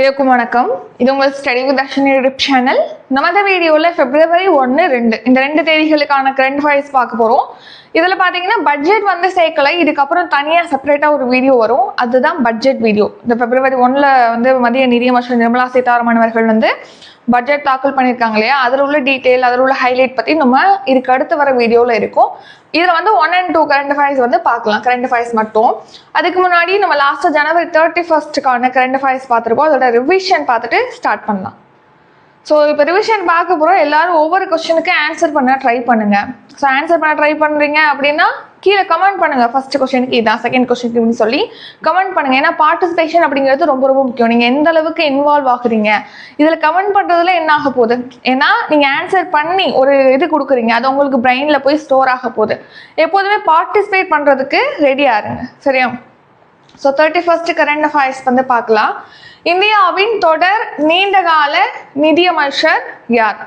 இதற்கும் வணக்கம். இது உங்கள் study with Darshan YouTube channel நமது வீடியோவில் பிப்ரவரி ஒன்று ரெண்டு. இந்த ரெண்டு தேதிகளுக்கான கரண்ட் ஃபைல்ஸ் பார்க்க போகிறோம் இதில் பார்த்தீங்கன்னா பட்ஜெட் வந்து சேர்க்கலை. இதுக்கப்புறம் தனியாக செப்பரேட்டாக ஒரு வீடியோ வரும். அதுதான் பட்ஜெட் வீடியோ இந்த பிப்ரவரி ஒன்றில் வந்து மத்திய நிதியமைச்சர் நிர்மலா சீதாராமன் அவர்கள் வந்து பட்ஜெட் தாக்கல் பண்ணியிருக்காங்க இல்லையா? அதில் உள்ள டீட்டெயில் அதில் உள்ள ஹைலைட் பற்றி நம்ம இதுக்கு அடுத்து வர வீடியோவில் இருக்கும். இதில் வந்து one and two current affairs வந்து பார்க்கலாம். கரண்ட் அஃபேர்ஸ் மட்டும். அதுக்கு முன்னாடி நம்ம லாஸ்ட்டாக ஜனவரி தேர்ட்டி ஃபர்ஸ்ட்டுக்கான கரண்ட் அஃபேர்ஸ் பார்த்துருக்கோம். அதோட ரிவிஷன் பார்த்துட்டு ஸ்டார்ட் பண்ணலாம். ஸோ இப்போ ரிவிஷன் பார்க்க போகிறோம் எல்லாரும் ஒவ்வொரு கொஸ்டினுக்கு ஆன்சர் பண்ண ட்ரை பண்ணுங்க. ஸோ ஆன்சர் பண்ண ட்ரை பண்ணுறீங்க அப்படின்னா கீழே கமெண்ட் பண்ணுங்க. ஃபர்ஸ்ட் கொஸ்டினுக்கு இதான். செகண்ட் கொஸ்டினுக்கு இப்படின்னு சொல்லி கமெண்ட் பண்ணுங்க. ஏன்னா பார்ட்டிசிபேஷன் அப்படிங்கிறது ரொம்ப ரொம்ப முக்கியம். நீங்கள் எந்த அளவுக்கு இன்வால்வ் ஆகுறீங்க? இதில் கமெண்ட் பண்ணுறதுல என்ன ஆக போகுது? ஏன்னா நீங்கள் ஆன்சர் பண்ணி ஒரு இது கொடுக்குறீங்க. அது உங்களுக்கு பிரெயினில் போய் ஸ்டோர் ஆக போகுது. எப்போதுமே பார்ட்டிசிபேட் பண்ணுறதுக்கு ரெடியாக இருங்க. சரியா? So thirty first current affairs வந்து பார்க்கலாம். இந்தியாவின் தொடர் நீண்டகால நிதியமைச்சர் யார்?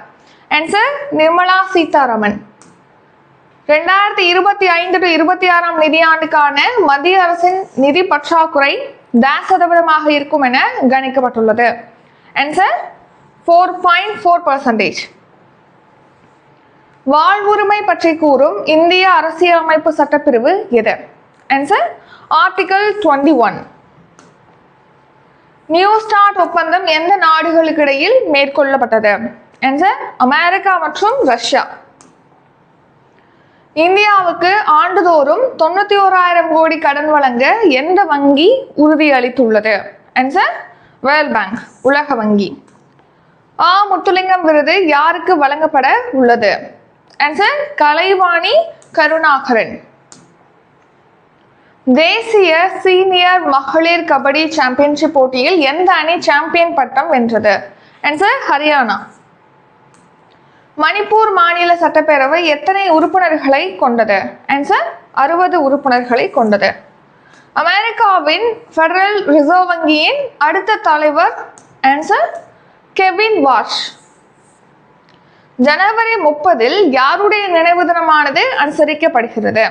ஆன்சர் நிர்மலா சீதாராமன். ரெண்டாயிரத்தி இருபத்தி ஐந்து டு இருபத்தி ஆறாம் நிதியாண்டுக்கான மத்திய அரசின் நிதி பற்றாக்குறை டேஸ் சதவீதமாக இருக்கும் என கணிக்கப்பட்டுள்ளது. Answer four point four percentage வாழ்வுரிமை பற்றி கூறும் இந்திய அரசியலமைப்பு சட்டப்பிரிவு எது? Answer article twenty one new start ஒப்பந்தம் எந்த நாடுகளுக்கு இடையில் மேற்கொள்ளப்பட்டது? ஆன்சர் அமெரிக்கா மற்றும் ரஷ்யா. இந்தியாவுக்கு ஆண்டுதோறும் தொண்ணூத்தி ஓராயிரம் கோடி கடன் வழங்க எந்த வங்கி உறுதியளித்துள்ளது? ஆன்சர் வேர்ல்ட் பேங்க் உலக வங்கி. ஆ முத்துலிங்கம் விருது யாருக்கு வழங்கப்பட உள்ளது? ஆன்சர் கலைவாணி கருணாகரன். தேசிய சீனியர் மகளிர் கபடி சாம்பியன்ஷிப் போட்டியில் எந்த அணி சாம்பியன் பட்டம் வென்றது? ஆன்சர் ஹரியானா. மணிப்பூர் மாநில சட்டப்பேரவை எத்தனை உறுப்பினர்களை கொண்டது? ஆன்சர் அறுபது உறுப்பினர்களை கொண்டது. அமெரிக்காவின் ஃபெடரல் ரிசர்வ் வங்கியின் அடுத்த தலைவர் ஆன்சர் கெவின் வாஷ் ஜனவரி முப்பதில் யாருடைய நினைவு தினமானது அனுசரிக்கப்படுகிறது?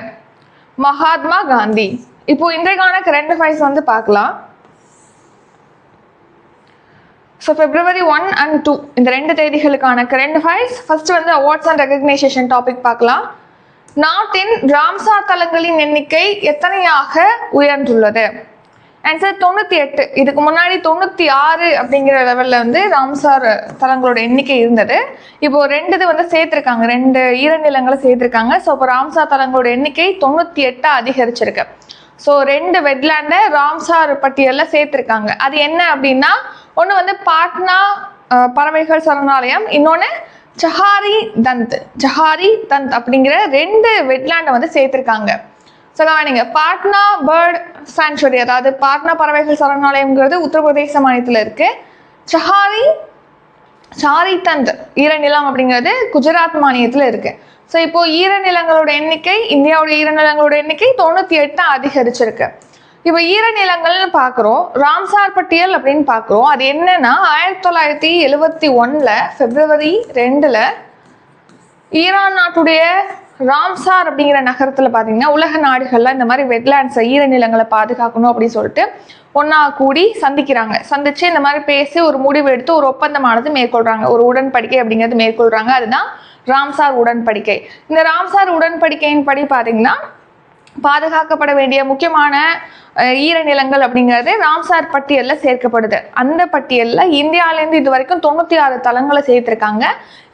மகாத்மா காந்தி. இப்போ இன்றைக்கான கரண்ட் அஃபேர்ஸ் வந்து பார்க்கலாம். ஸோ பிப்ரவரி ஒன் அண்ட் டூ இந்த ரெண்டு தேதிகளுக்கான கரண்ட் அஃபேர்ஸ் ஃபர்ஸ்ட் வந்து அவார்ட்ஸ் அண்ட் ரெகக்னைசேஷன் டாபிக் பார்க்கலாம். நாட்டின் ராம்சா தலங்களின் எண்ணிக்கை எத்தனையாக உயர்ந்துள்ளது? ஆன்சர் தொண்ணூற்றி எட்டு இதுக்கு முன்னாடி தொண்ணூற்றி ஆறு அப்படிங்கிற லெவலில் வந்து ராம்சார் தலங்களோட எண்ணிக்கை இருந்தது. இப்போ ரெண்டு இது வந்து சேர்த்துருக்காங்க. ரெண்டு ஈரநிலங்களை சேர்த்துருக்காங்க. ஸோ இப்போ ராம்சார் தலங்களோட எண்ணிக்கை தொண்ணூற்றி எட்டாக அதிகரிச்சிருக்கு. ஸோ ரெண்டு வெட்லேண்டை ராம்சார் பட்டியலில் சேர்த்துருக்காங்க. அது என்ன அப்படின்னா ஒன்று வந்து பாட்னா பறவைகள் சரணாலயம். இன்னொன்று ஜஹாரி தந்த் ஜஹாரி தந்த் அப்படிங்கிற ரெண்டு வெட்லேண்டை வந்து சேர்த்துருக்காங்க. ஸோ கவனிங்க பாட்னா பேர்ட் சாங்சுரி அதாவது பாட்னா பறவைகள் சரணாலயம்ங்கிறது உத்தரப்பிரதேச மாநிலத்தில் இருக்கு. சஹாரி சாரிதந்த் ஈரநிலம் அப்படிங்கிறது குஜராத் மாநிலத்தில் இருக்கு. ஸோ இப்போ ஈரநிலங்களோட எண்ணிக்கை இந்தியாவோட ஈரநிலங்களோட எண்ணிக்கை தொண்ணூற்றி எட்டு அதிகரிச்சிருக்கு. இப்போ ஈரநிலங்கள்னு பார்க்குறோம் ராம்சார் பட்டியல் அப்படின்னு பார்க்குறோம். அது என்னன்னா ஆயிரத்தி தொள்ளாயிரத்தி எழுவத்தி ஒன்றில் பிப்ரவரி ரெண்டில் ஈரான் நாட்டுடைய ராம்சார் அப்படிங்கிற நகரத்தில் பார்த்தீங்கன்னா உலக நாடுகளில் இந்த மாதிரி வெட்லேண்ட்ஸை ஈரநிலங்களை பாதுகாக்கணும் அப்படின்னு சொல்லிட்டு ஒன்றா கூடி சந்திக்கிறாங்க. சந்தித்து இந்த மாதிரி பேசி ஒரு முடிவு எடுத்து ஒரு ஒப்பந்தமானது மேற்கொள்கிறாங்க ஒரு உடன்படிக்கை அப்படிங்கிறது மேற்கொள்கிறாங்க அதுதான் ராம்சார் உடன்படிக்கை. இந்த ராம்சார் உடன்படிக்கையின் படி பார்த்தீங்கன்னா பாதுகாக்கப்பட வேண்டிய முக்கியமான ஈரநிலங்கள் அப்படிங்கிறது ராம்சார் பட்டியலில் சேர்க்கப்படுது. அந்த பட்டியலில் இந்தியாவிலேருந்து இது வரைக்கும் தொண்ணூற்றி ஆறு தலங்களை சேர்த்துருக்காங்க.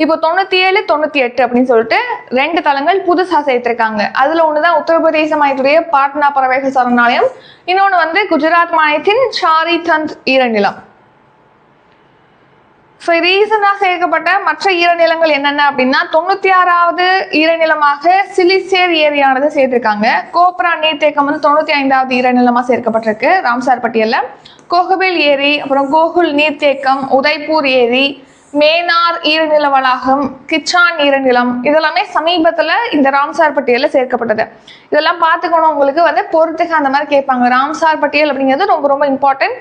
இப்போ தொண்ணூற்றி ஏழு தொண்ணூற்றி எட்டு அப்படின்னு சொல்லிட்டு ரெண்டு தலங்கள் புதுசாக சேர்த்துருக்காங்க. அதில் ஒன்று தான் உத்தரப்பிரதேச மாநிலத்துடைய பாட்னா பறவைகள் சரணாலயம் இன்னொன்று வந்து குஜராத் மாநிலத்தின் ஷாரி சந்த் ஈரநிலம். ஸோ ரீசனாக சேர்க்கப்பட்ட மற்ற ஈரநிலங்கள் என்னென்ன அப்படின்னா தொண்ணூற்றி ஆறாவது ஈரநிலமாக சிலிசேர் ஏரியானது சேர்த்திருக்காங்க. கோப்ரா நீர்த்தேக்கம் வந்து தொண்ணூற்றி ஐந்தாவது ஈரநிலமாக சேர்க்கப்பட்டிருக்கு ராம்சார் பட்டியலில். கோகபில் ஏரி அப்புறம் கோகுல் நீர்த்தேக்கம் உதய்பூர் ஏரி மேனார் ஈரநில வளாகம் கிச்சான் ஈரநிலம் இதெல்லாமே சமீபத்தில் இந்த ராம்சார் பட்டியலில் சேர்க்கப்பட்டது. இதெல்லாம் பார்த்துக்கணும். உங்களுக்கு வந்து பொறுத்துக்கு அந்த மாதிரி கேட்பாங்க. ராம்சார் பட்டியல் அப்படிங்கிறது ரொம்ப ரொம்ப இம்பார்ட்டன்ட்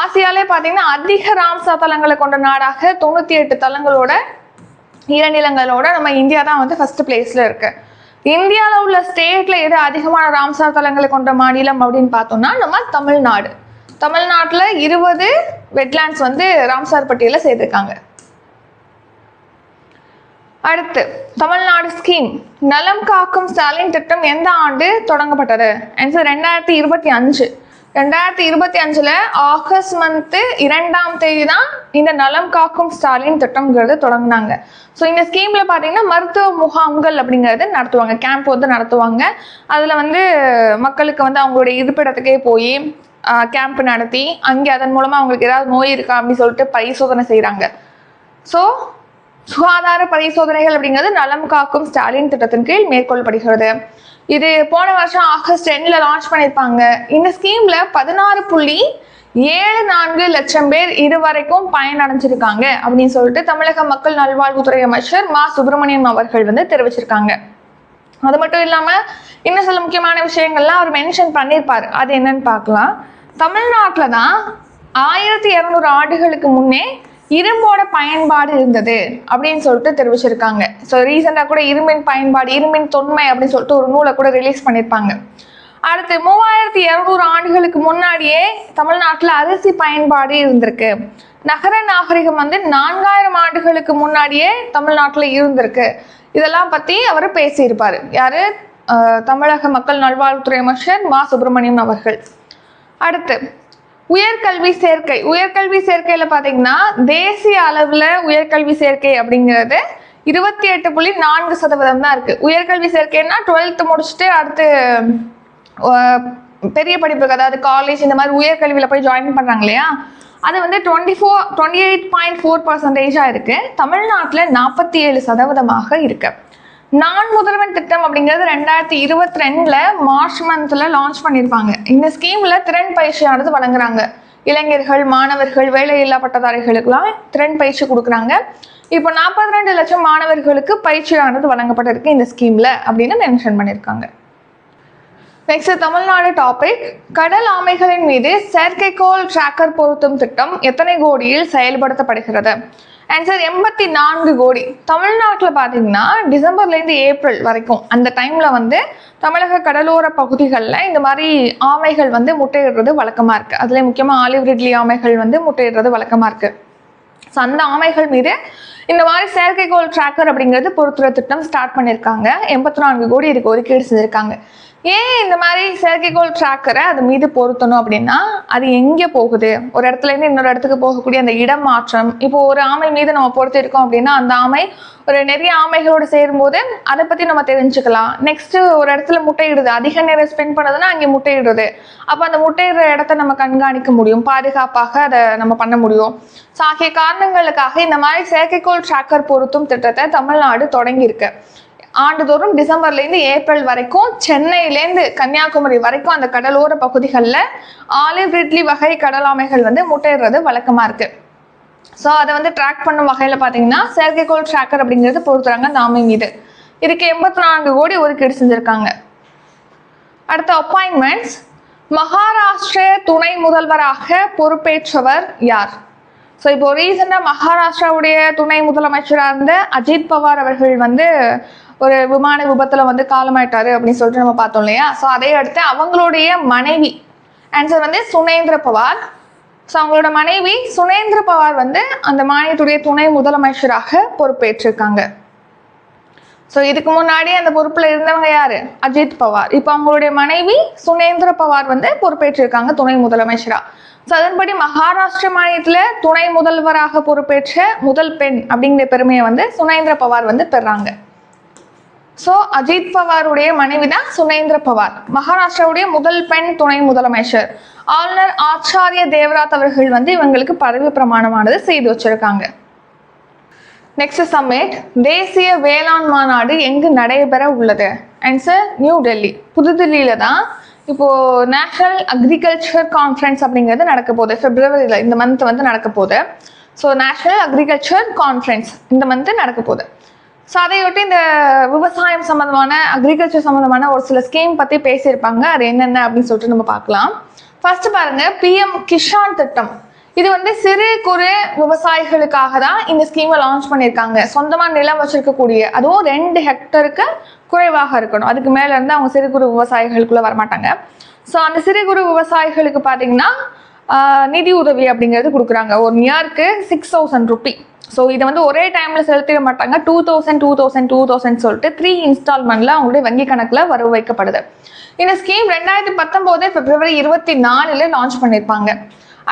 ஆசியாலே பார்த்தீங்கன்னா அதிக ராம்சார் தலங்களை கொண்ட நாடாக தொண்ணூற்றி எட்டு தலங்களோட ஈரநிலங்களோட நம்ம இந்தியா தான் வந்து ஃபர்ஸ்ட் பிளேஸில் இருக்குது இந்தியாவில் உள்ள ஸ்டேட்டில் எது அதிகமான ராம்சார் தலங்களை கொண்ட மாநிலம் அப்படின்னு பார்த்தோம்னா நம்ம தமிழ்நாடு. தமிழ்நாட்டில் இருபது வெட்லாண்ட்ஸ் வந்து ராம்சார் பட்டியலில் சேர்த்துருக்காங்க. அடுத்து தமிழ்நாடு ஸ்கீம். நலம் காக்கும் ஸ்டாலின் திட்டம் எந்த ஆண்டு தொடங்கப்பட்டது? ஆன்சர் ரெண்டாயிரத்தி இருபத்தி அஞ்சு. ரெண்டாயிரத்தி இருபத்தி அஞ்சில் ஆகஸ்ட் மந்த்து இரண்டாம் தேதி தான் இந்த நலம் காக்கும் ஸ்டாலின் திட்டம்ங்கிறது தொடங்கினாங்க. ஸோ இந்த ஸ்கீமில் பார்த்தீங்கன்னா மருத்துவ முகாம்கள் அப்படிங்கிறது நடத்துவாங்க. கேம்ப் வந்து நடத்துவாங்க. அதில் வந்து மக்களுக்கு வந்து அவங்களுடைய இருப்பிடத்துக்கே போய் கேம்ப் நடத்தி அங்கே அதன் மூலமாக அவங்களுக்கு ஏதாவது நோய் இருக்கா அப்படின்னு சொல்லிட்டு பரிசோதனை செய்கிறாங்க ஸோ சுகாதார பரிசோதனைகள் அப்படிங்கிறது நலம் காக்கும் ஸ்டாலின் திட்டத்தின் கீழ் மேற்கொள்ளப்படுகிறது. இது போன வருஷம் ஆகஸ்ட் டென்ல லான்ச் பண்ணியிருப்பாங்க. இந்த ஸ்கீம்ல பதினாறு புள்ளி ஏழு நான்கு லட்சம் பேர் இதுவரைக்கும் பயனடைஞ்சிருக்காங்க அப்படின்னு சொல்லிட்டு தமிழக மக்கள் நல்வாழ்வுத்துறை அமைச்சர் மா. சுப்பிரமணியம் அவர்கள் வந்து தெரிவிச்சிருக்காங்க. அது மட்டும் இல்லாம இன்னும் சில முக்கியமான விஷயங்கள்லாம் அவர் மென்ஷன் பண்ணியிருப்பார். அது என்னன்னு பார்க்கலாம். தமிழ்நாட்டில் தான் ஆயிரத்தி இரநூறு ஆண்டுகளுக்கு முன்னே இரும்போட பயன்பாடு இருந்தது அப்படின்னு சொல்லிட்டு தெரிவிச்சிருக்காங்க. ஸோ ரீசெண்டாக கூட இரும்பின் பயன்பாடு இரும்பின் தொன்மை அப்படின்னு சொல்லிட்டு ஒரு நூலை கூட ரிலீஸ் பண்ணியிருப்பாங்க அடுத்து மூவாயிரத்தி இரநூறு ஆண்டுகளுக்கு முன்னாடியே தமிழ்நாட்டில் அரிசி பயன்பாடு இருந்திருக்கு. நகர நாகரிகம் வந்து நான்காயிரம் ஆண்டுகளுக்கு முன்னாடியே தமிழ்நாட்டில் இருந்திருக்கு. இதெல்லாம் பற்றி அவர் பேசியிருப்பார். யார்? தமிழக மக்கள் நல்வாழ்வுத்துறை அமைச்சர் மா சுப்பிரமணியம் அவர்கள். அடுத்து உயர்கல்வி சேர்க்கை. உயர்கல்வி சேர்க்கையில பாத்தீங்கன்னா தேசிய அளவுல உயர்கல்வி சேர்க்கை அப்படிங்கிறது இருபத்தி எட்டு புள்ளி நான்கு சதவீதம் தான் இருக்கு. உயர்கல்வி சேர்க்கைன்னா டுவெல்த் முடிச்சுட்டு அடுத்து பெரிய படிப்புக்கு அதாவது காலேஜ் இந்த மாதிரி உயர்கல்வியில போய் ஜாயின் பண்றாங்க இல்லையா? அது வந்து twenty four twenty eight point four பர்சன்டேஜாக இருக்குது தமிழ்நாட்டில் நாற்பத்தி ஏழு சதவீதமாக இருக்குது நான் முதல்வன் திட்டம் அப்படிங்கிறது ரெண்டாயிரத்தி இருபத்தி ரெண்டுல மார்ச் மந்த்ல லான்ச் பண்ணியிருப்பாங்க. இந்த ஸ்கீம்ல திறன் பயிற்சியானது வழங்குறாங்க. இளைஞர்கள் மாணவர்கள் வேலையில்லா பட்டதாரிகளுக்கெல்லாம் திறன் பயிற்சி கொடுக்குறாங்க. இப்போ நாற்பத்தி ரெண்டு லட்சம் மாணவர்களுக்கு பயிற்சியானது வழங்கப்பட்டிருக்கு இந்த ஸ்கீம்ல அப்படின்னு மென்ஷன் பண்ணியிருக்காங்க. நெக்ஸ்ட் தமிழ்நாடு டாபிக் கடல் ஆமைகளின் மீது செயற்கைக்கோள் டிராக்கர் பொருத்தும் திட்டம் எத்தனை கோடியில் செயல்படுத்தப்படுகிறது? ஆன்சர் எண்பத்தி நான்கு கோடி. தமிழ்நாட்டில் பார்த்தீங்கன்னா டிசம்பர்லேருந்து ஏப்ரல் வரைக்கும் அந்த டைமில் வந்து தமிழக கடலோர பகுதிகளில் இந்த மாதிரி ஆமைகள் வந்து முட்டையிடுறது வழக்கமாக இருக்குது அதில் முக்கியமாக ஆலிவ் ரிட்லி ஆமைகள் வந்து முட்டையிடுறது வழக்கமாக இருக்குது ஸோ அந்த ஆமைகள் மீது இந்த மாதிரி செயற்கைக்கோள் ட்ராக்கர் அப்படிங்கிறது பொறுத்துற திட்டம் ஸ்டார்ட் பண்ணியிருக்காங்க எண்பத்தி நான்கு கோடி இதுக்கு ஒதுக்கீடு செஞ்சுருக்காங்க. ஏன் இந்த மாதிரி செயற்கைக்கோள் ட்ராக்கரை அது மீது பொருத்தணும் அப்படின்னா அது எங்கே போகுது? ஒரு இடத்துல இருந்து இன்னொரு இடத்துக்கு போகக்கூடிய அந்த இடம் மாற்றம். இப்போ ஒரு ஆமை மீது நம்ம பொறுத்திருக்கோம் அப்படின்னா அந்த ஆமை ஒரு நிறைய ஆமைகளோடு சேரும்போது அதை பற்றி நம்ம தெரிஞ்சுக்கலாம். நெக்ஸ்ட் ஒரு இடத்துல முட்டையிடுது. அதிக நேரம் ஸ்பெண்ட் பண்ணதுன்னா அங்கே முட்டையிடுது அப்போ அந்த முட்டையிடுற இடத்த நம்ம கண்காணிக்க முடியும். பாதுகாப்பாக அதை நம்ம பண்ண முடியும். ஸோ ஆகிய காரணங்களுக்காக இந்த மாதிரி செயற்கைக்கோள் ட்ராக்கர் பொருத்தும் திட்டத்தை தமிழ்நாடு தொடங்கியிருக்கு. ஆண்டுதோறும் டிசம்பர்லேருந்து ஏப்ரல் வரைக்கும் சென்னையிலேருந்து கன்னியாகுமரி வரைக்கும் அந்த கடலோர பகுதிகளில் ஆலிவ் ரிட்லி வகை கடலாமைகள் வந்து முட்டையிடுறது வழக்கமாக இருக்குது ஸோ அதை வந்து ட்ராக் பண்ணும் வகையில் பார்த்தீங்கன்னா செயற்கைக்கோள் ட்ராக்கர் அப்படிங்கிறது பொறுத்துறாங்க அந்த ஆமை மீது. இதுக்கு எண்பத்தி நான்கு கோடி ஒதுக்கீடு செஞ்சுருக்காங்க. அடுத்த அப்பாயின்மெண்ட்ஸ் மகாராஷ்டிர துணை முதல்வராக பொறுப்பேற்றவர் யார்? ஸோ இப்போ ரீசெண்டாக மகாராஷ்டிராவுடைய துணை முதலமைச்சராக இருந்த அஜித் பவார் அவர்கள் வந்து ஒரு விமான விபத்தில் வந்து காலமாயிட்டாரு அப்படின்னு சொல்லிட்டு நம்ம பார்த்தோம் இல்லையா? ஸோ அதை அடுத்து அவங்களுடைய மனைவி. ஆன்சர் வந்து சுனேந்திர பவார். ஸோ அவங்களோட மனைவி சுனேந்திர பவார் வந்து அந்த மாநிலத்துடைய துணை முதலமைச்சராக பொறுப்பேற்றிருக்காங்க. ஸோ இதுக்கு முன்னாடி அந்த பொறுப்பில் இருந்தவங்க யாரு? அஜித் பவார். இப்போ அவங்களுடைய மனைவி சுனேந்திர பவார் வந்து பொறுப்பேற்றிருக்காங்க துணை முதலமைச்சரா. ஸோ அதன்படி மகாராஷ்டிர மாநிலத்தில் துணை முதல்வராக பொறுப்பேற்ற முதல் பெண் அப்படிங்கிற பெருமையை வந்து சுனேந்திர பவார் வந்து பெறாங்க. ஸோ அஜித் பவாருடைய மனைவி தான் சுனேந்திர பவார் மகாராஷ்டிராவுடைய முதல் பெண் துணை முதலமைச்சர். ஆளுநர் ஆச்சாரிய தேவராத் அவர்கள் வந்து இவங்களுக்கு பதவி பிரமாணமானது செய்து வச்சிருக்காங்க. நெக்ஸ்ட் சம்மிட் தேசிய வேளாண் மாநாடு எங்கு நடைபெற உள்ளது? ஆன்சர் நியூ டெல்லி புதுதில்லியில தான் இப்போ நேஷனல் அக்ரிகல்ச்சர் கான்ஃபரன்ஸ் அப்படிங்கிறது நடக்க போகுது. பிப்ரவரியில் இந்த மந்த் வந்து நடக்க போகுது. ஸோ நேஷனல் அக்ரிகல்ச்சர் கான்ஃபரன்ஸ் இந்த மந்த் நடக்க போகுது. ஸோ அதையொட்டி இந்த விவசாயம் சம்மந்தமான அக்ரிகல்ச்சர் சம்மந்தமான ஒரு சில ஸ்கீம் பற்றி பேசியிருப்பாங்க. அது என்னென்ன அப்படின்னு சொல்லிட்டு நம்ம பார்க்கலாம். ஃபர்ஸ்ட் பாருங்க பிஎம் கிஷான் திட்டம். இது வந்து சிறு குறு விவசாயிகளுக்காக தான் இந்த ஸ்கீமை லான்ச் பண்ணியிருக்காங்க. சொந்தமாக நிலம் வச்சிருக்கக்கூடிய அதுவும் ரெண்டு ஹெக்டருக்கு குறைவாக இருக்கணும். அதுக்கு மேலே இருந்து அவங்க சிறு குறு விவசாயிகளுக்குள்ள வரமாட்டாங்க. ஸோ அந்த சிறு குறு விவசாயிகளுக்கு பார்த்தீங்கன்னா நிதி உதவி அப்படிங்கிறது கொடுக்குறாங்க. ஒரு இயருக்கு சிக்ஸ் தௌசண்ட் ருபி ஸோ இதை வந்து ஒரே டைமில் செலுத்திட மாட்டாங்க. Two thousand two thousand two thousand சொல்லிட்டு த்ரீ இன்ஸ்டால்மெண்ட்டில் அவங்களுடைய வங்கி கணக்கில் வரவு வைக்கப்படுது. இந்த ஸ்கீம் ரெண்டாயிரத்தி பத்தொம்போது பிப்ரவரி இருபத்தி நாலில் லான்ச் பண்ணியிருப்பாங்க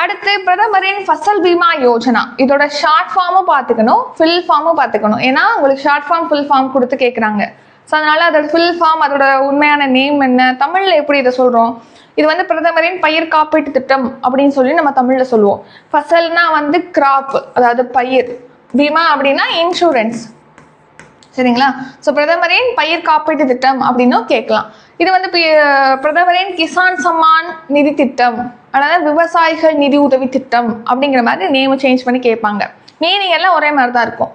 அடுத்து பிரதமரின் ஃபசல் பீமா யோஜனா. இதோட ஷார்ட் ஃபார்மும் பார்த்துக்கணும் ஃபில் ஃபார்மும் பார்த்துக்கணும். ஏன்னா உங்களுக்கு ஷார்ட் ஃபார்ம் ஃபுல் ஃபார்ம் கொடுத்து கேட்குறாங்க ஸோ அதனால் அதோட ஃபில் ஃபார்ம் அதோட உண்மையான நேம் என்ன தமிழில் எப்படி இதை சொல்கிறோம் இது வந்து பிரதமரின் பயிர் காப்பீட்டு திட்டம் அப்படின்னு சொல்லி நம்ம தமிழில் சொல்லுவோம். ஃபசல்னா வந்து கிராப் அதாவது பயிர். பீமா அப்படின்னா இன்சூரன்ஸ் சரிங்களா? ஸோ பிரதமரின் பயிர் காப்பீட்டு திட்டம் அப்படின்னும் கேட்கலாம். இது வந்து பிரதமரின் கிசான் சம்மான் நிதி திட்டம் அதாவது விவசாயிகள் நிதி உதவி திட்டம் அப்படிங்கிற மாதிரி நேம் சேஞ்ச் பண்ணி கேட்பாங்க. மீனிங் எல்லாம் ஒரே மாதிரி தான் இருக்கும்.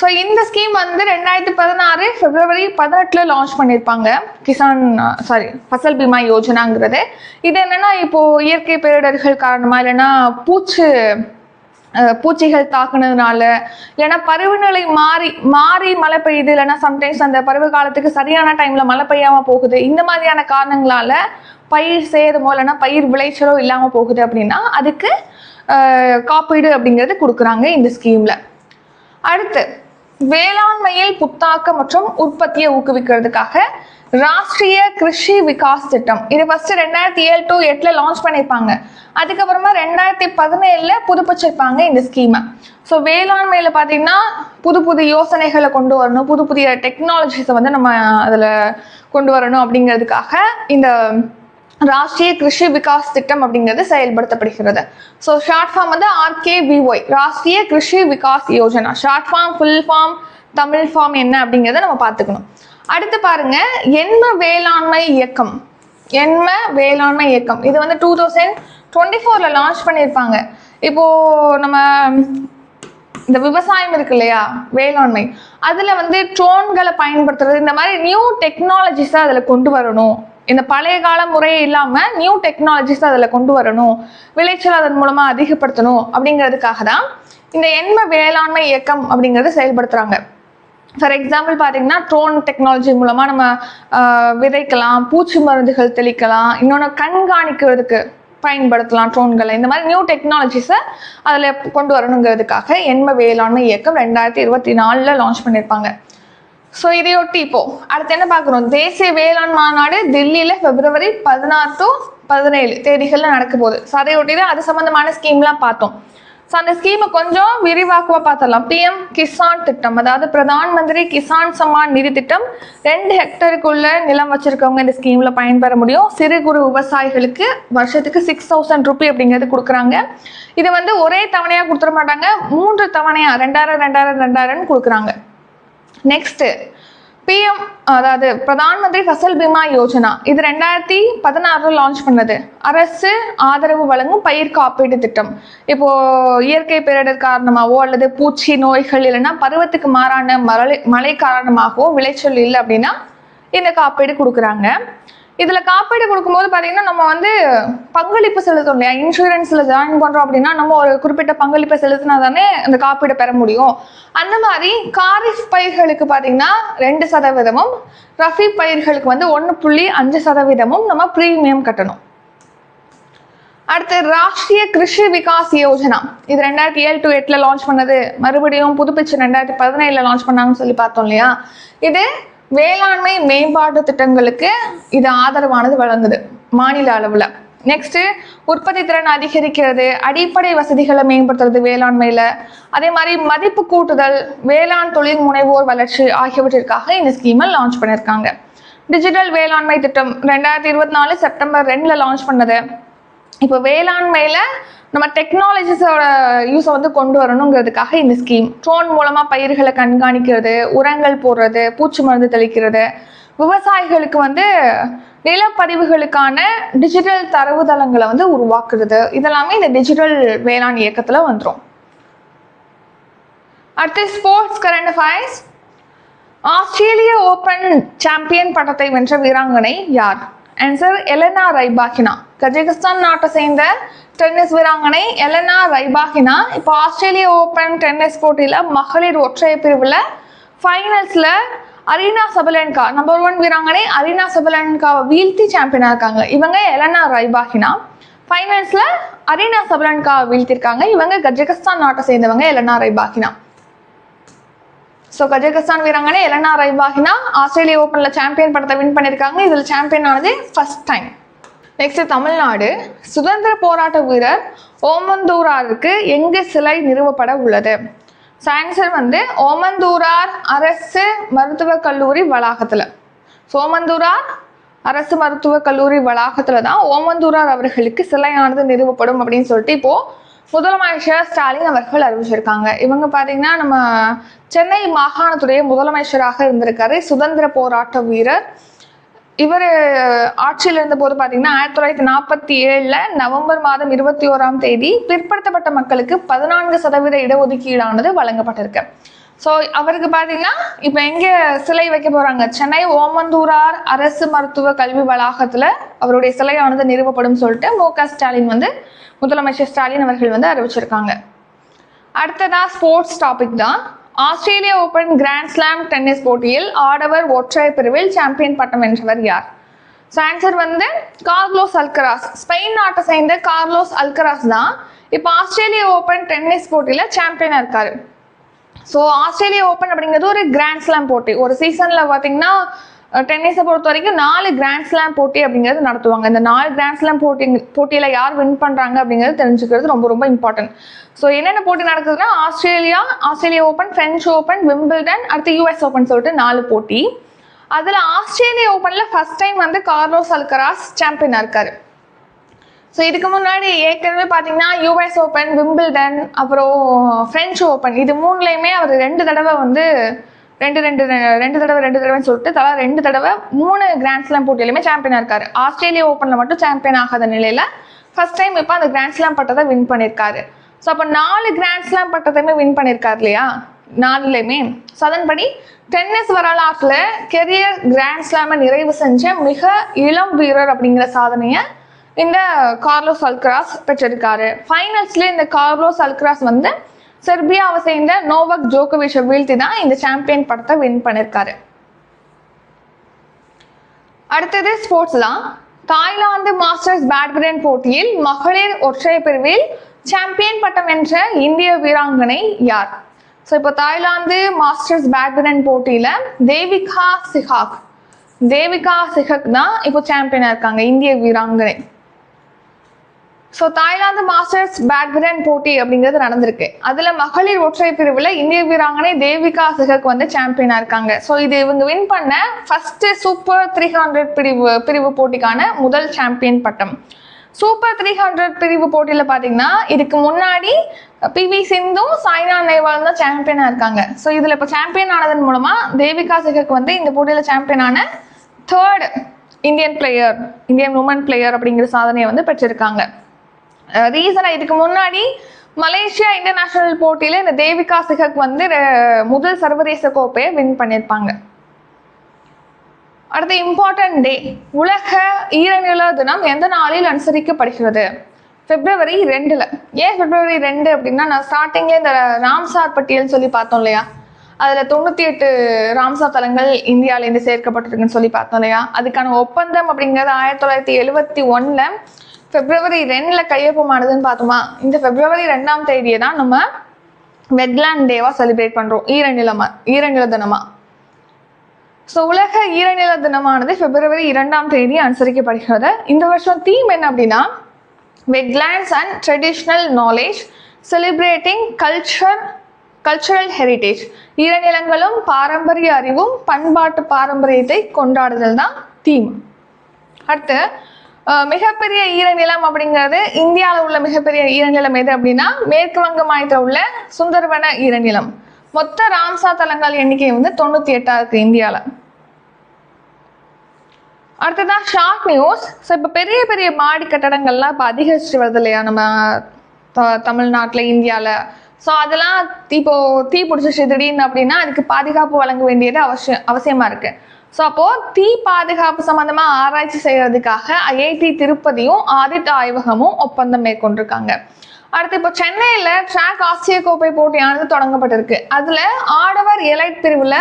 ஸோ இந்த ஸ்கீம் வந்து ரெண்டாயிரத்தி பதினாறு பிப்ரவரி பதினெட்டில் லான்ச் பண்ணியிருப்பாங்க கிசான் சாரி ஃபசல் பீமா யோஜனாங்கிறது. இது என்னன்னா இப்போ இயற்கை பேரிடர்கள் காரணமா இல்லைன்னா பூச்சு பூச்சிகள் தாக்குனதுனால இல்லைன்னா பருவநிலை மாறி மாறி மழை பெய்யுது இல்லைன்னா சம்டைம்ஸ் அந்த பருவ காலத்துக்கு சரியான டைம்ல மழை பெய்யாமல் போகுது. இந்த மாதிரியான காரணங்களால பயிர் சேதமோ இல்லைன்னா பயிர் விளைச்சலோ இல்லாமல் போகுது அப்படின்னா அதுக்கு காப்பீடு அப்படிங்கிறது கொடுக்குறாங்க இந்த ஸ்கீம்ல அடுத்து வேளாண்மையில் புத்தாக்கம் மற்றும் உற்பத்தியை ஊக்குவிக்கிறதுக்காக ராஷ்டிரிய கிருஷி விகாஸ் திட்டம். இது ஃபர்ஸ்ட் ரெண்டாயிரத்தி ஏழு டு எட்டுல லான்ச் பண்ணியிருப்பாங்க. அதுக்கப்புறமா ரெண்டாயிரத்தி பதினேழுல புதுப்பிச்சிருப்பாங்க இந்த ஸ்கீமை ஸோ வேளாண்மையில பார்த்தீங்கன்னா புது புது யோசனைகளை கொண்டு வரணும். புது புதிய டெக்னாலஜிஸை வந்து நம்ம அதில் கொண்டு வரணும் அப்படிங்கிறதுக்காக இந்த ராஷ்டிரிய கிருஷி விகாஸ் திட்டம் அப்படிங்கிறது செயல்படுத்தப்படுகிறது. ஸோ ஷார்ட் ஃபார்ம் வந்து RKVY Rashtriya Krishi Vikas Yojana. Short form full form Tamil form என்ன அப்படிங்கிறத நம்ம பார்த்துக்கணும். அடுத்து பாருங்க எண்ம வேளாண்மை இயக்கம். எண்ம வேளாண்மை இயக்கம். இது வந்து டூ தௌசண்ட் டுவெண்ட்டி ஃபோரில் லான்ச் பண்ணியிருப்பாங்க. இப்போ நம்ம இந்த விவசாயம் இருக்கு இல்லையா வேளாண்மை. அதில் வந்து ட்ரோன்களை பயன்படுத்துறது இந்த மாதிரி நியூ டெக்னாலஜிஸை அதில் கொண்டு வரணும். இந்த பழைய கால முறையே இல்லாமல் நியூ டெக்னாலஜிஸ் அதில் கொண்டு வரணும் விளைச்சல் அதன் மூலமாக அதிகப்படுத்தணும் அப்படிங்கிறதுக்காக தான் இந்த எண்ம வேளாண்மை இயக்கம் அப்படிங்கறத செயல்படுத்துகிறாங்க ஃபார் எக்ஸாம்பிள் பார்த்தீங்கன்னா ட்ரோன் டெக்னாலஜி மூலமாக நம்ம விதைக்கலாம் பூச்சி மருந்துகள் தெளிக்கலாம் இன்னொன்று கண்காணிக்கிறதுக்கு பயன்படுத்தலாம் ட்ரோன்களை இந்த மாதிரி நியூ டெக்னாலஜிஸை அதில் கொண்டு வரணுங்கிறதுக்காக எண்ம வேளாண்மை இயக்கம் ரெண்டாயிரத்தி இருபத்தி நாலில் லான்ச் பண்ணியிருப்பாங்க ஸோ இதையொட்டி இப்போ அடுத்து என்ன பார்க்குறோம்? தேசிய வேளாண் மாநாடு டெல்லியில் பிப்ரவரி பதினாறு டு பதினேழு தேதிகளில் நடக்க போகுது. ஸோ அதையொட்டி தான் அது சம்மந்தமான ஸ்கீம்லாம் பார்த்தோம். ஸோ அந்த ஸ்கீமை கொஞ்சம் விரிவாக்குவா பார்த்தலாம் பிஎம் கிசான் திட்டம் அதாவது பிரதான் மந்திரி கிசான் சம்மான் நிதி திட்டம் ரெண்டு ஹெக்டருக்குள்ள நிலம் வச்சிருக்கவங்க இந்த ஸ்கீம்ல பயன்பெற முடியும். சிறு குறு விவசாயிகளுக்கு வருஷத்துக்கு சிக்ஸ் தௌசண்ட் ருபி அப்படிங்கிறது கொடுக்குறாங்க. இது வந்து ஒரே தவணையா கொடுத்துட மாட்டாங்க. மூன்று தவணையா ரெண்டாயிரம் ரெண்டாயிரம் ரெண்டாயிரம்னு கொடுக்குறாங்க. நெக்ஸ்ட்டு பிஎம் அதாவது பிரதான் மந்திரி ஃபசல் பீமா யோஜனா இது ரெண்டாயிரத்தி பதினாறில் லான்ச் பண்ணது. அரசு ஆதரவு வழங்கும் பயிர் காப்பீடு திட்டம். இப்போது இயற்கை பேரிடர் காரணமாகவோ அல்லது பூச்சி நோய்கள் இல்லைன்னா பருவத்துக்கு மாறான மழை மழை காரணமாகவோ விளைச்சல் இல்லை அப்படின்னா இந்த காப்பீடு கொடுக்குறாங்க. இதுல காப்பீடு கொடுக்கும்போது பாத்தீங்கன்னா நம்ம வந்து பங்களிப்பு செலுத்தும் இல்லையா? இன்சூரன்ஸ்ல ஜாயின் பண்றோம் அப்படின்னா நம்ம ஒரு குறிப்பிட்ட பங்களிப்பை செலுத்தினா தானே அந்த காப்பீடு பெற முடியும். அந்த மாதிரி காரிஃப் பயிர்களுக்கு பாத்தீங்கன்னா ரெண்டு சதவீதமும் ரஃபி பயிர்களுக்கு வந்து ஒன்று புள்ளி அஞ்சு சதவீதமும் நம்ம ப்ரீமியம் கட்டணும். அடுத்து ராஷ்டிரிய கிருஷி விகாஸ் யோஜனா. இது ரெண்டாயிரத்தி ஏழு டு எட்டில் லான்ச் பண்ணது. மறுபடியும் புதுப்பிச்சு ரெண்டாயிரத்தி பதினேழில் லான்ச் பண்ணாங்கன்னு சொல்லி பார்த்தோம் இல்லையா? இது வேளாண்மை மேம்பாட்டு திட்டங்களுக்கு இது ஆதரவானது வழங்குது மாநில அளவில். நெக்ஸ்ட்டு உற்பத்தி திறன் அதிகரிக்கிறது அடிப்படை வசதிகளை மேம்படுத்துறது வேளாண்மையில். அதே மாதிரி மதிப்பு கூட்டுதல் வேளாண் தொழில் முனைவோர் வளர்ச்சி ஆகியவற்றிற்காக இந்த ஸ்கீமை லான்ச் பண்ணியிருக்காங்க டிஜிட்டல் வேளாண்மை திட்டம் ரெண்டாயிரத்தி இருபத்தி நாலு செப்டம்பர் ரெண்டில் லான்ச் பண்ணது. இப்போ வேளாண்மையில் நம்ம டெக்னாலஜிஸோட யூஸை வந்து கொண்டு வரணுங்கிறதுக்காக இந்த ஸ்கீம் ட்ரோன் மூலமாக பயிர்களை கண்காணிக்கிறது உரங்கள் போடுறது பூச்சி மருந்து தெளிக்கிறது. விவசாயிகளுக்கு வந்து நிலப்பதிவுகளுக்கான டிஜிட்டல் தரவுதளங்களை வந்து உருவாக்குறது. இதெல்லாமே இந்த டிஜிட்டல் வேளாண் இயக்கத்தில் வந்துடும் அடுத்து sports current affairs Australia open champion பட்டத்தை வென்ற வீராங்கனை யார்? ஆன்சர் எலனா ரைபாகினா கஜகஸ்தான் நாட்டை சேர்ந்த டென்னிஸ் வீராங்கனை எலனா ரைபாகினா இப்போ ஆஸ்திரேலிய ஓபன் டென்னிஸ் போட்டியில் மகளிர் ஒற்றையர் பிரிவில் ஃபைனல்ஸில் அரீனா சபலன்கா நம்பர் ஒன் வீராங்கனை அரீனா சபலன்காவை வீழ்த்தி சாம்பியனாக இருக்காங்க. இவங்க எலனா ரைபாகினா. ஃபைனல்ஸில் அரீனா சபலன்காவை வீழ்த்திருக்காங்க. இவங்க கஜகஸ்தான் நாட்டை சேர்ந்தவங்க எலனா ரைபாகினா. ஸோ கஜகஸ்தான் வீராங்கனை எலனா ரைபாகினா ஆஸ்திரேலியா ஓப்பனில் சாம்பியன் படத்தை வின் பண்ணியிருக்காங்க இதில் சாம்பியன் ஆனது ஃபர்ஸ்ட் டைம் நெக்ஸ்ட் தமிழ்நாடு. சுதந்திர போராட்ட வீரர் ஓமந்தூராருக்கு எங்கு சிலை நிறுவப்பட உள்ளது? ஸோ ஆன்சர் வந்து ஓமந்தூரார் அரசு மருத்துவக் கல்லூரி வளாகத்தில். சோமந்தூரார் அரசு மருத்துவக் கல்லூரி வளாகத்தில் தான் ஓமந்தூரார் அவர்களுக்கு சிலையானது நிறுவப்படும் அப்படின்னு சொல்லிட்டு இப்போது முதலமைச்சர் ஸ்டாலின் அவர்கள் அறிவிச்சிருக்காங்க. இவங்க பார்த்தீங்கன்னா நம்ம சென்னை மாகாணத்துடைய முதலமைச்சராக இருந்திருக்காரு. சுதந்திர போராட்ட வீரர் இவர் ஆட்சியில் இருந்தபோது பார்த்தீங்கன்னா ஆயிரத்தி தொள்ளாயிரத்தி நாற்பத்தி ஏழில் நவம்பர் மாதம் இருபத்தி ஓராம் தேதி பிற்படுத்தப்பட்ட மக்களுக்கு பதினான்கு சதவீத இடஒதுக்கீடானது வழங்கப்பட்டிருக்கு. ஸோ அவருக்கு பார்த்தீங்கன்னா இப்போ எங்கே சிலை வைக்க போகிறாங்க சென்னை ஓமந்தூரார் அரசு மருத்துவ கல்வி வளாகத்தில் அவருடைய சிலையானது நிறுவப்படும் சொல்லிட்டு மு க ஸ்டாலின் வந்து முதலமைச்சர் ஸ்டாலின் அவர்கள் வந்து அறிவிச்சிருக்காங்க. அடுத்ததான் ஸ்போர்ட்ஸ் டாபிக் தான். Australia open grand slam tennis போட்டியில் ஆடவர் ஒற்றையர் பிரிவில் சாம்பியன் பட்டம் வென்றவர் யார்? ஸோ ஆன்சர் வந்து கார்லோஸ் அல்கராஸ். ஸ்பெயின் நாட்டை சேர்ந்த கார்லோஸ் அல்கராஸ் தான் இப்போ ஆஸ்திரேலியா ஓபன் டென்னிஸ் போட்டியில் சாம்பியனாக இருக்காரு. ஸோ ஆஸ்திரேலியா ஓப்பன் அப்படிங்கிறது ஒரு கிராண்ட் ஸ்லாம் போட்டி. ஒரு சீசனில் பார்த்தீங்கன்னா டென்னிஸை பொறுத்த வரைக்கும் நாலு கிராண்ட் ஸ்லாம் போட்டி அப்படிங்கிறது நடத்துவாங்க. இந்த நாலு கிராண்ட் ஸ்லாம் போட்டி போட்டியில் யார் வின் பண்ணுறாங்க அப்படிங்கிறது தெரிஞ்சுக்கிறது ரொம்ப ரொம்ப இம்பார்ட்டன்ட் ஸோ என்னென்ன போட்டி நடக்குதுன்னா Australia Australia open French open Wimbledon அடுத்து யூஎஸ் ஓப்பன் சொல்லிட்டு நாலு போட்டி. அதில் ஆஸ்திரேலியா ஓப்பனில் ஃபர்ஸ்ட் டைம் வந்து கார்லோஸ் அல்கராஸ் சாம்பியனாக இருக்கார். ஸோ இதுக்கு முன்னாடி ஏற்கனவே பார்த்தீங்கன்னா யூஎஸ் ஓப்பன் விம்பிள்டன் அப்புறம் ஃப்ரெஞ்ச் ஓப்பன் இது மூணுலேயுமே அவர் ரெண்டு தடவை வந்து ரெண்டு ரெண்டு ரெண்டு தடவை ரெண்டு தடவைன்னு சொல்லிட்டு தலா ரெண்டு தடவை மூணு கிராண்ட் ஸ்லாம் போட்டியிலுமே சாம்பியனாக இருக்காரு. ஆஸ்திரேலியா ஓப்பனில் மட்டும் சாம்பியன் ஆகாத நிலையில் ஃபர்ஸ்ட் டைம் இப்போ அந்த கிராண்ட் ஸ்லாம் பட்டத்தை வின் பண்ணியிருக்காரு ஸோ அப்போ நாலு கிராண்ட் ஸ்லாம் பட்டத்தையுமே வின் பண்ணியிருக்காரு இல்லையா? நாலுலேயுமே. ஸோ அதன்படி டென்னிஸ் வரலாற்றில் கெரியர் கிராண்ட் ஸ்லாமை நிறைவு செஞ்ச மிக இளம் வீரர் அப்படிங்கிற சாதனையை இந்த கார்லோஸ் அல்க்ராஸ் பெற்றிருக்காரு. ஃபைனல்ஸ்ல இந்த கார்லோஸ் அல்க்ராஸ் வந்து செர்பியாவை சேர்ந்த நோவக் ஜோகோவிச்சை வீழ்த்தி தான் இந்த சாம்பியன் படத்தை வின் பண்ணியிருக்காரு அடுத்தது ஸ்போர்ட்ஸ் தான். தாய்லாந்து மாஸ்டர்ஸ் பேட்மிண்டன் போட்டியில் மகளிர் ஒற்றையர் பிரிவில் சாம்பியன் பட்டம் வென்ற இந்திய வீராங்கனை யார்? ஸோ இப்போ தாய்லாந்து மாஸ்டர்ஸ் பேட்மிண்டன் போட்டியில் தேவிகா சிஹாக். தேவிகா சிஹக் தான் இப்போ சாம்பியனாக இருக்காங்க இந்திய வீராங்கனை. ஸோ தாய்லாந்து மாஸ்டர்ஸ் பேட்மிண்டன் போட்டி அப்படிங்கிறது நடந்திருக்கு. அதில் மகளிர் ஒற்றை பிரிவில் இந்திய வீராங்கனை தேவிகா சிகக் வந்து சாம்பியனாக இருக்காங்க. ஸோ இது இவங்க வின் பண்ண ஃபஸ்ட்டு சூப்பர் த்ரீ ஹண்ட்ரட் பிரிவு பிரிவு போட்டிக்கான முதல் சாம்பியன் பட்டம். சூப்பர் த்ரீ ஹண்ட்ரட் பிரிவு போட்டியில் பார்த்தீங்கன்னா இதுக்கு முன்னாடி பிவி சிந்தும் சாய்னா நேவால் தான் சாம்பியனாக இருக்காங்க. ஸோ இதில் இப்போ சாம்பியன் ஆனதன் மூலமாக தேவிகா சிகக் வந்து இந்த போட்டியில் சாம்பியனான third Indian player Indian woman player அப்படிங்கிற சாதனையை வந்து பெற்றிருக்காங்க. ரீசனாக இதுக்கு முன்னாடி மலேசியா இன்டர்நேஷனல் போட்டியில் இந்த தேவிகா சிகக் வந்து முதல் சர்வதேச கோப்பையை வின் பண்ணியிருப்பாங்க. அடுத்த இம்பார்ட்டன்ட் டே உலக ஈரநில தினம் எந்த நாளில் அனுசரிக்கப்படுகிறது? பிப்ரவரி ரெண்டுல. ஏன் பிப்ரவரி ரெண்டு அப்படின்னா நான் ஸ்டார்டிங்ல இந்த ராம்சார் பட்டியல் சொல்லி பார்த்தோம் இல்லையா? அதுல தொண்ணூத்தி எட்டு ராம்சார் தலங்கள் இந்தியாவிலேருந்து சேர்க்கப்பட்டிருக்குன்னு சொல்லி பார்த்தோம் இல்லையா? அதுக்கான ஒப்பந்தம் அப்படிங்கிறது ஆயிரத்தி தொள்ளாயிரத்தி எழுபத்தி ஒன்னுல பிப்ரவரி ரெண்டில் கையொப்பமானதுன்னு பார்த்தோமா இந்த பிப்ரவரி ரெண்டாம் தேதியை தான் நம்ம வெட்லாண்ட் டேவாக செலிப்ரேட் பண்ணுறோம் ஈரநிலமா ஈரநில தினமா. ஸோ உலக ஈரநில தினமானது பிப்ரவரி இரண்டாம் தேதி அனுசரிக்கப்படுகிறது. இந்த வருஷம் தீம் என்ன அப்படின்னா wetlands and traditional knowledge celebrating culture cultural heritage ஈரநிலங்களும் பாரம்பரிய அறிவும் பண்பாட்டு பாரம்பரியத்தை கொண்டாடுதல் தான் தீம் அடுத்து மிகப்பெரிய ஈரநிலம் அப்படிங்கிறது இந்தியாவில் உள்ள மிகப்பெரிய ஈரநிலம் எது அப்படின்னா மேற்கு வங்க மாநிலத்தில் உள்ள சுந்தர்வன ஈரநிலம். மொத்த ராம்சா தலங்கள் எண்ணிக்கை வந்து தொண்ணூத்தி எட்டா இருக்கு இந்தியாவில் அடுத்ததான் ஷார்ட் நியூஸ் ஸோ இப்போ பெரிய பெரிய மாடி கட்டடங்கள்லாம் இப்போ அதிகரிச்சு வருது இல்லையா? நம்ம த- தமிழ்நாட்டில் இந்தியாவில் ஸோ அதெல்லாம் இப்போ தீ பிடிச்சிச்சு திடீர்னு அப்படின்னா அதுக்கு பாதுகாப்பு வழங்க வேண்டியது அவசியம் அவசியமாக இருக்குது ஸோ அப்போது தீ பாதுகாப்பு சம்மந்தமாக ஆராய்ச்சி செய்கிறதுக்காக ஐஐடி திருப்பதியும் ஆதித்த ஆய்வகமும் ஒப்பந்தம் மேற்கொண்டிருக்காங்க. அடுத்து இப்போ சென்னையில் ட்ராக் ஆசிய கோப்பை போட்டியானது தொடங்கப்பட்டிருக்கு. அதில் ஆடவர் எலைட் பிரிவில்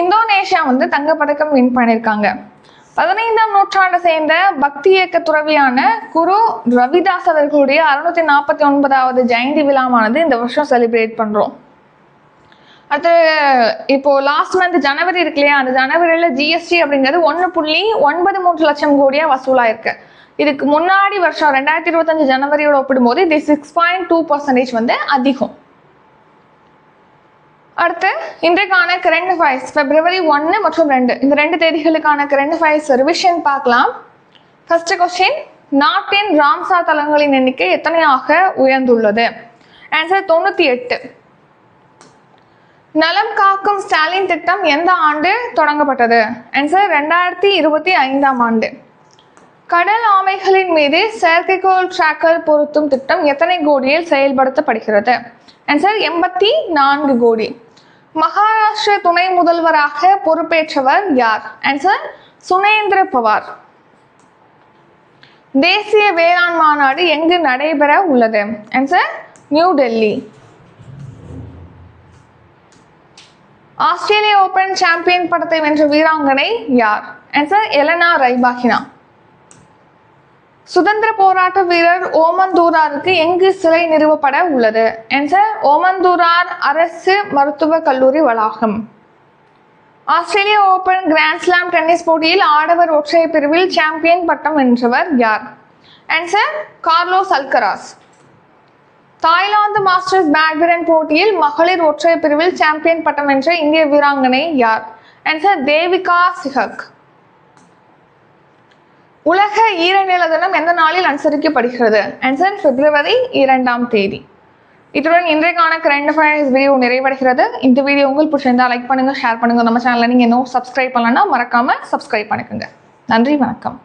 இந்தோனேஷியா வந்து தங்கப்பதக்கம் வின் பண்ணியிருக்காங்க. பதினைந்தாம் நூற்றாண்டை சேர்ந்த பக்தி இயக்க துறவியான குரு ரவிதாஸ் அவர்களுடைய அறுநூத்தி நாற்பத்தி ஒன்பதாவது ஜெயந்தி விழாவானது இந்த வருஷம் செலிப்ரேட் பண்றோம். அடுத்து இப்போ லாஸ்ட் மந்த் ஜனவரி இருக்கு இல்லையா அந்த ஜனவரியில ஜிஎஸ்டி அப்படிங்கிறது ஒன்று புள்ளி ஒன்பது மூன்று லட்சம் கோடியா வசூலாயிருக்கு. இதுக்கு முன்னாடி வருஷம் ரெண்டாயிரத்தி இருபத்தஞ்சு ஜனவரியோட ஒப்பிடும்போது இது சிக்ஸ் பாயிண்ட் டூ பர்சன்டேஜ் வந்து அதிகம். அடுத்து இன்றைக்கான கரண்ட் அஃபேர்ஸ் பிப்ரவரி ஒன்று மற்றும் ரெண்டு. இந்த ரெண்டு தேதிகளுக்கான கரண்ட் அஃபேர்ஸ் ரிவிஷன் பார்க்கலாம். ஃபர்ஸ்ட் கொஸ்டின் நாட்டின் ராம்சா தலங்களின் எண்ணிக்கை எத்தனையாக உயர்ந்துள்ளது? ஆன்சர் தொண்ணூற்றி எட்டு. நலம் காக்கும் ஸ்டாலின் திட்டம் எந்த ஆண்டு தொடங்கப்பட்டது? ஆன்சர் ரெண்டாயிரத்தி இருபத்தி ஐந்தாம் ஆண்டு. கடல் ஆமைகளின் மீது செயற்கைக்கோள் டிராக்கர் பொருத்தும் திட்டம் எத்தனை கோடியில் செயல்படுத்தப்படுகிறது? ஆன்சர் எண்பத்தி நான்கு கோடி. மகாராஷ்டிர துணை முதல்வராக பொறுப்பேற்றவர் யார்? ஆன்சர் சுனேந்திர பவார். தேசிய வேளாண் மாநாடு எங்கு நடைபெற உள்ளது? Answer new Delhi. ஆஸ்திரேலிய ஓபன் சாம்பியன் பட்டத்தை வென்ற வீராங்கனை யார்? Answer Elena Rybakina. சுதந்திர போராட்ட வீரர் ஓமந்தூராருக்கு எங்கு சிலை நிறுவப்பட உள்ளது? ஆன்சர் ஓமந்தூரார் அரசு மருத்துவக் கல்லூரி வளாகம். ஆஸ்திரேலிய ஓபன் கிராண்ட் ஸ்லாம் டென்னிஸ் போட்டியில் ஆடவர் ஒற்றையர் பிரிவில் சாம்பியன் பட்டம் வென்றவர் யார்? Answer Carlos Alcaraz. Thailand masters badminton போட்டியில் மகளிர் ஒற்றையர் பிரிவில் சாம்பியன் பட்டம் வென்ற இந்திய வீராங்கனை யார்? ஆன்சர் தேவிகா சிஹக். உலக ஈரநில தினம் எந்த நாளில் அனுசரிக்கப்படுகிறது? ஆன்சர் பிப்ரவரி இரண்டாம் தேதி. இத்துடன் இன்றைக்கான கரண்ட் அஃபேர்ஸ் வீடியோ நிறைவடைகிறது. இந்த வீடியோ உங்களுக்கு பிடிச்சிருந்தா லைக் பண்ணுங்க ஷேர் பண்ணுங்க. நம்ம சேனலை நீங்க இன்னும் சப்ஸ்கிரைப் பண்ணலன்னா மறக்காம சப்ஸ்கிரைப் பண்ணிக்கோங்க. நன்றி வணக்கம்.